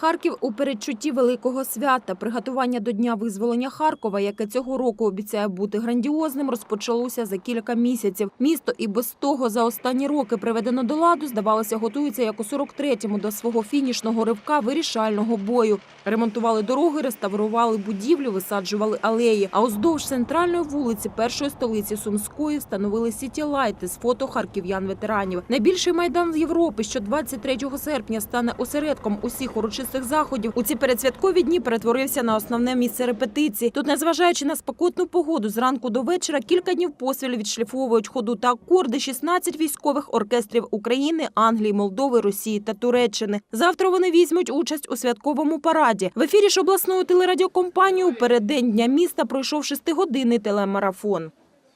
Харків у передчутті великого свята. Приготування до дня визволення Харкова, яке цього року обіцяє бути грандіозним, розпочалося за кілька місяців. Місто і без того за останні роки приведено до ладу, здавалося, готується як у 43-му до свого фінішного ривка вирішального бою. Ремонтували дороги, реставрували будівлю, висаджували алеї. А уздовж центральної вулиці першої столиці Сумської встановили сіті-лайти з фото харків'ян-ветеранів. Найбільший майдан з Європи, що 23 серпня стане осередком усіх урочистих заходів. У ці передсвяткові дні перетворився на основне місце репетицій. Тут, незважаючи на спекотну погоду, зранку до вечора кілька днів поспіль відшліфовують ходу та акорди 16 військових оркестрів України, Англії, Молдови, Росії та Туреччини. Завтра вони візьмуть участь у святковому параді. В ефірі ж обласної телерадіокомпанії у переддень дня міста пройшов шестигодинний телемарафон.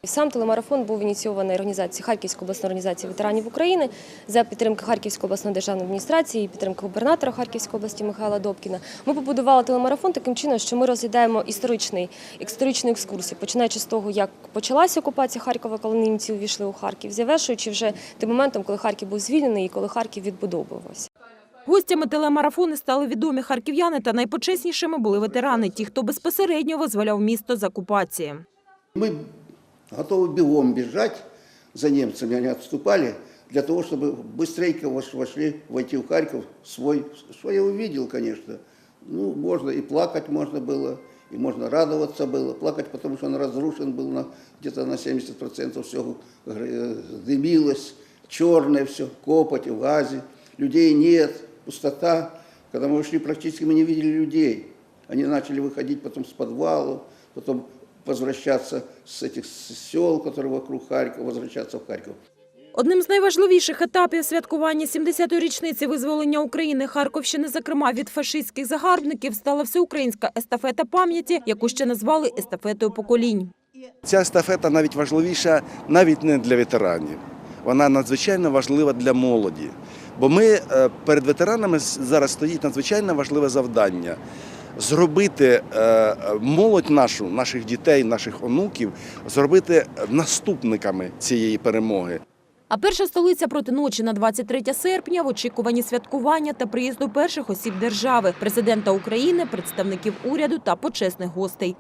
Сам телемарафон був ініційований організацією Харківської обласної організації ветеранів України за підтримки Харківської обласної державної адміністрації і підтримки губернатора Харківської області Михайла Добкіна. Ми побудували телемарафон таким чином, що ми розглядаємо історичний історичну екскурсію, починаючи з того, як почалася окупація Харкова, коли німці увійшли у Харків, завершуючи вже тим моментом, коли Харків був звільнений і коли Харків відбудовувався. Гостями телемарафону стали відомі харків'яни та найпочеснішими були ветерани, ті, хто безпосередньо визволяв місто з окупації. Мы готовы бегом бежать за немцами, они отступали, для того, чтобы быстренько вош- вошли, войти в Харьков. Свой, я увидел, конечно. Ну, можно и плакать можно было, и можно радоваться было. Плакать, потому что он разрушен был на, где-то на 70%, все дымилось, черное все, копоть в газе. Людей нет, пустота. Когда мы ушли, практически мы не видели людей. Они начали выходить потом с подвалов, потом возвращаться с этих сел, которые вокруг Харькова, возвращаться в Харьков. Одним з найважливіших етапів святкування 70-ї річниці визволення України Харківщини, зокрема від фашистських загарбників, стала всеукраїнська естафета пам'яті, яку ще назвали естафетою поколінь. Ця естафета навіть важливіша навіть не для ветеранів. Вона надзвичайно важлива для молоді. Бо ми е, перед ветеранами зараз стоїть надзвичайно важливе завдання зробити е, молодь нашу, наших дітей, наших онуків, зробити наступниками цієї перемоги. А перша столиця проти ночі на 23 серпня в очікуванні святкування та приїзду перших осіб держави, президента України, представників уряду та почесних гостей.